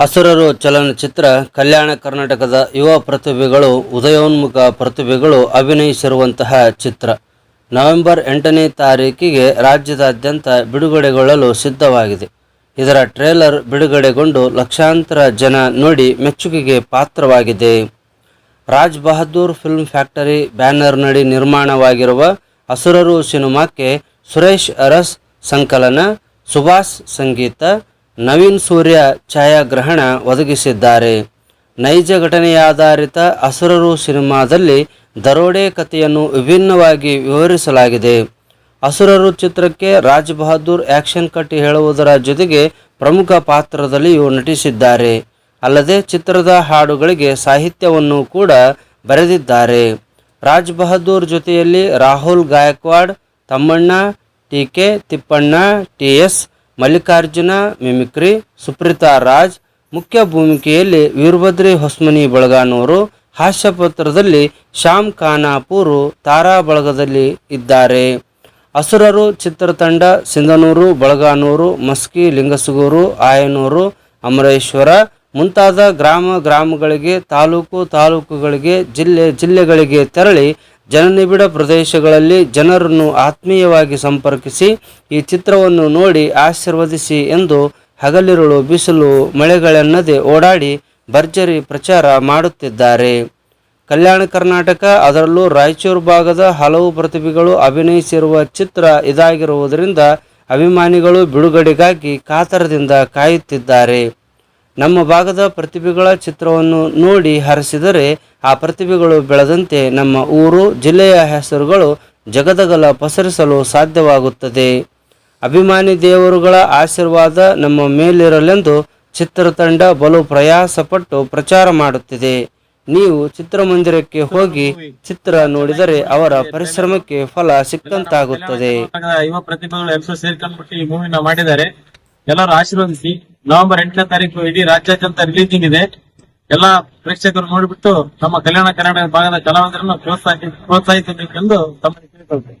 ಹಸುರರು ಚಲನಚಿತ್ರ ಕಲ್ಯಾಣ ಕರ್ನಾಟಕದ ಯುವ ಪ್ರತಿಭೆಗಳು, ಉದಯೋನ್ಮುಖ ಪ್ರತಿಭೆಗಳು ಅಭಿನಯಿಸಿರುವಂತಹ ಚಿತ್ರ. ನವೆಂಬರ್ ಎಂಟನೇ ತಾರೀಕಿಗೆ ರಾಜ್ಯದಾದ್ಯಂತ ಬಿಡುಗಡೆಗೊಳ್ಳಲು ಸಿದ್ಧವಾಗಿದೆ. ಇದರ ಟ್ರೇಲರ್ ಬಿಡುಗಡೆಗೊಂಡು ಲಕ್ಷಾಂತರ ಜನ ನೋಡಿ ಮೆಚ್ಚುಗೆಗೆ ಪಾತ್ರವಾಗಿದೆ. ರಾಜ್ ಬಹದ್ದೂರ್ ಫಿಲ್ಮ್ ಫ್ಯಾಕ್ಟರಿ ಬ್ಯಾನರ್ನಡಿ ನಿರ್ಮಾಣವಾಗಿರುವ ಹಸುರರು ಸಿನಿಮಾಕ್ಕೆ ಸುರೇಶ್ ಅರಸ್ ಸಂಕಲನ, ಸುಭಾಷ್ ಸಂಗೀತ ನವೀನ್ ಸೂರ್ಯ ಛಾಯಾಗ್ರಹಣ ಒದಗಿಸಿದ್ದಾರೆ. ನೈಜ ಘಟನೆಯಾಧಾರಿತ ಅಸುರರು ಸಿನಿಮಾದಲ್ಲಿ ದರೋಡೆ ಕಥೆಯನ್ನು ವಿಭಿನ್ನವಾಗಿ ವಿವರಿಸಲಾಗಿದೆ. ಅಸುರರು ಚಿತ್ರಕ್ಕೆ ರಾಜ್ ಬಹದ್ದೂರ್ ಆಕ್ಷನ್ ಕಟ್ಟಿ ಹೇಳುವುದರ ಜೊತೆಗೆ ಪ್ರಮುಖ ಪಾತ್ರದಲ್ಲಿಯೂ ನಟಿಸಿದ್ದಾರೆ. ಅಲ್ಲದೆ ಚಿತ್ರದ ಹಾಡುಗಳಿಗೆ ಸಾಹಿತ್ಯವನ್ನು ಕೂಡ ಬರೆದಿದ್ದಾರೆ. ರಾಜ್ ಬಹದ್ದೂರ್ ಜೊತೆಯಲ್ಲಿ Rahul Gaikwad, Thammanna T K Thippanna, T S Mallikarjuna, mimicry, Supreetha Raj, ಮುಖ್ಯ ಭೂಮಿಕೆಯಲ್ಲಿ ವೀರಭದ್ರಿ ಹೊಸ್ಮನಿ ಬಳಗಾನೂರು, ಹಾಸ್ಯಪತ್ರದಲ್ಲಿ ಶ್ಯಾಮ್ ಖಾನಾಪೂರು, ತಾರಾ ಬಳಗದಲ್ಲಿ ಇದ್ದಾರೆ. ಅಸುರರು, ಚಿತ್ರತಂಡ, ಸಿಂಧನೂರು, ಬಳಗಾನೂರು, ಮಸ್ಕಿ, ಲಿಂಗಸುಗೂರು, ಆಯನೂರು, ಅಮರೇಶ್ವರ, ಮುಂತಾದ ಗ್ರಾಮ ಗ್ರಾಮಗಳಿಗೆ, ತಾಲೂಕು ತಾಲೂಕುಗಳಿಗೆ, ಜಿಲ್ಲೆ ಜಿಲ್ಲೆಗಳಿಗೆ ತೆರಳಿ ಜನನಿಬಿಡ ಪ್ರದೇಶಗಳಲ್ಲಿ ಜನರನ್ನು ಆತ್ಮೀಯವಾಗಿ ಸಂಪರ್ಕಿಸಿ ಈ ಚಿತ್ರವನ್ನು ನೋಡಿ ಆಶೀರ್ವದಿಸಿ ಎಂದು ಹಗಲಿರುಳು ಬಿಸಿಲು ಮಳೆಗಳೆನ್ನದೆ ಓಡಾಡಿ ಭರ್ಜರಿ ಪ್ರಚಾರ ಮಾಡುತ್ತಿದ್ದಾರೆ. ಕಲ್ಯಾಣ ಕರ್ನಾಟಕ, ಅದರಲ್ಲೂ ರಾಯಚೂರು ಭಾಗದ ಹಲವು ಪ್ರತಿಭೆಗಳು ಅಭಿನಯಿಸಿರುವ ಚಿತ್ರ ಇದಾಗಿರುವುದರಿಂದ ಅಭಿಮಾನಿಗಳು ಬಿಡುಗಡೆಗಾಗಿ ಕಾತರದಿಂದ ಕಾಯುತ್ತಿದ್ದಾರೆ. ನಮ್ಮ ಭಾಗದ ಪ್ರತಿಭೆಗಳ ಚಿತ್ರವನ್ನು ನೋಡಿ ಹರಿಸಿದರೆ ಆ ಪ್ರತಿಭೆಗಳು ಬೆಳೆದಂತೆ ನಮ್ಮ ಊರು, ಜಿಲ್ಲೆಯ ಹೆಸರುಗಳು ಜಗದಗಲ ಪಸರಿಸಲು ಸಾಧ್ಯವಾಗುತ್ತದೆ. ಅಭಿಮಾನಿ ದೇವರುಗಳ ಆಶೀರ್ವಾದ ನಮ್ಮ ಮೇಲಿರಲೆಂದು ಚಿತ್ರತಂಡ ಬಲು ಪ್ರಯಾಸಪಟ್ಟು ಪ್ರಚಾರ ಮಾಡುತ್ತಿದೆ. ನೀವು ಚಿತ್ರಮಂದಿರಕ್ಕೆ ಹೋಗಿ ಚಿತ್ರ ನೋಡಿದರೆ ಅವರ ಪರಿಶ್ರಮಕ್ಕೆ ಫಲ ಸಿಕ್ಕಂತಾಗುತ್ತದೆ. ಯುವ ಪ್ರತಿಭೆಗಳು ಎಲ್ಲರೂ ಸೇರ್ಕೊಂಡ್ಬಿಟ್ಟು ಮೂವಿನ ಮಾಡಿದ್ದಾರೆ. ಎಲ್ಲರೂ ಆಶೀರ್ವದಿಸಿ. ನವೆಂಬರ್ ಎಂಟನೇ ತಾರೀಕು ಇಡೀ ರಾಜ್ಯಾದ್ಯಂತ ರಿಲೀಸಿಂಗ್ ಇದೆ. ಎಲ್ಲಾ ಪ್ರೇಕ್ಷಕರು ನೋಡಿಬಿಟ್ಟು ನಮ್ಮ ಕಲ್ಯಾಣ ಕರ್ನಾಟಕ ಭಾಗದ ಕಲಾವಿದರನ್ನು ಪ್ರೋತ್ಸಾಹ ಪ್ರೋತ್ಸಾಹಿಸಬೇಕೆಂದು ತಮ್ಮ ಕೇಳಿಕೊಳ್ತೇನೆ.